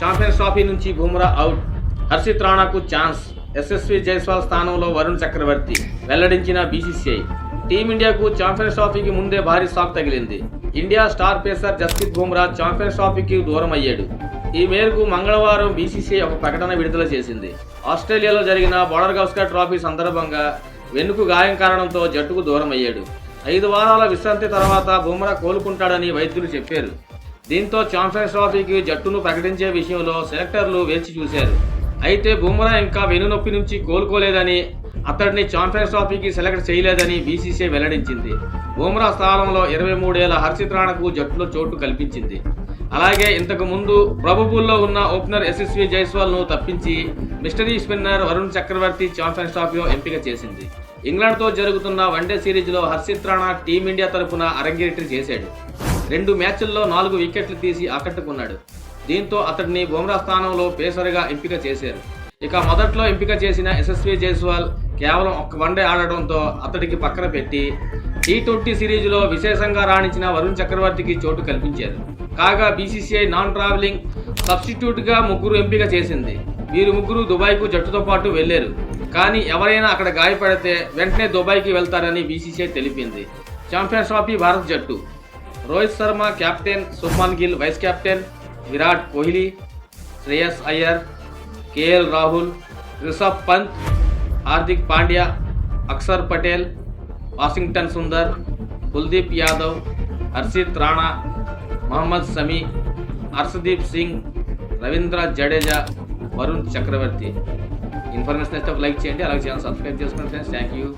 Champions trophy నుంచి Bumrah out. Harshit రాణాకు chance. SSV Jaiswal స్థానంలో వరుణ్ చక్రవర్తి. వెల్లడించిన బీసీసీఐ. టీమిండియాకు ఛాంపియన్స్ ట్రాఫీకి ముందే భారీ షాక్ తగిలింది. India star pacer Jasprit Bumrah champions ట్రాఫీకి దూరం అయ్యాడు ఈ మేరకు మంగళవారం బీసీసీఐ ఒక ప్రకటన విడుదల చేసింది. ఆస్ట్రేలియాలో జరిగిన బోర్డర్ గౌస్కర్ ట్రోఫీ సందర్భంగా వెన్నుకు గాయం కారణంతో జట్టుకు దూరం అయ్యాడు ఐదు వారాల విశ్రాంతి తర్వాత బుమ్రా కోలుకుంటాడని వైద్యులు చెప్పారు. దీంతో ఛాంపియన్స్ ట్రోఫీకి జట్టును ప్రకటించే విషయంలో సెలెక్టర్లు వేచి చూశారు. అయితే బుమ్రా ఇంకా వెనునొప్పి నుంచి కోలుకోలేదని అతడిని ఛాంపియన్స్ ట్రోఫీకి సెలెక్ట్ చేయలేదని బీసీసీఐ వెల్లడించింది. బుమ్రా స్థానంలో ఇరవై మూడేళ్ళ హర్షిత్ రాణకు జట్టులో చోటు కల్పించింది. అలాగే ఇంతకు ముందు ప్రభుపుల్లో ఉన్న ఓపెనర్ యశస్వి జైస్వాల్ను తప్పించి mystery spinner Varun Chakravarthy champions ట్రోఫీలో ఎంపిక చేసింది. ఇంగ్లాండ్తో జరుగుతున్న వన్డే సిరీస్లో హర్షిత్ రాణా టీమిండియా తరపున అరంగేట్రీ చేశాడు. రెండు మ్యాచ్ల్లో నాలుగు వికెట్లు తీసి ఆకట్టుకున్నాడు. దీంతో అతడిని బుమ్రా స్థానంలో పేసరిగా ఎంపిక చేశారు. ఇక మొదట్లో ఎంపిక చేసిన యశస్వి జైస్వాల్ కేవలం ఒక్క వన్డే ఆడటంతో అతడికి పక్కన పెట్టి టీ ట్వంటీ సిరీస్లో విశేషంగా రాణించిన వరుణ్ చక్రవర్తికి చోటు కల్పించారు. కాగా బీసీసీఐ నాన్ ట్రావెలింగ్ సబ్స్టిట్యూట్గా ముగ్గురు ఎంపిక చేసింది. వీరు ముగ్గురు దుబాయ్కు జట్టుతో పాటు వెళ్ళారు కానీ ఎవరైనా అక్కడ గాయపడితే వెంటనే దుబాయ్కి వెళ్తారని బీసీసీఐ తెలిపింది. ఛాంపియన్స్ ట్రాఫీ భారత్ జట్టు. Rohit Sharma captain Shubman Gill vice captain Virat Kohli Shreyas Iyer KL Rahul Rishabh Pant Hardik Pandya Axar Patel Washington Sundar Kuldeep Yadav Harshit Rana Mohammed Shami Arshdeep Singh Ravindra Jadeja Varun Chakravarthy. Information ఇస్తే like చేయండి అలాగే channel subscribe చేసుకోండి friends. Thank you.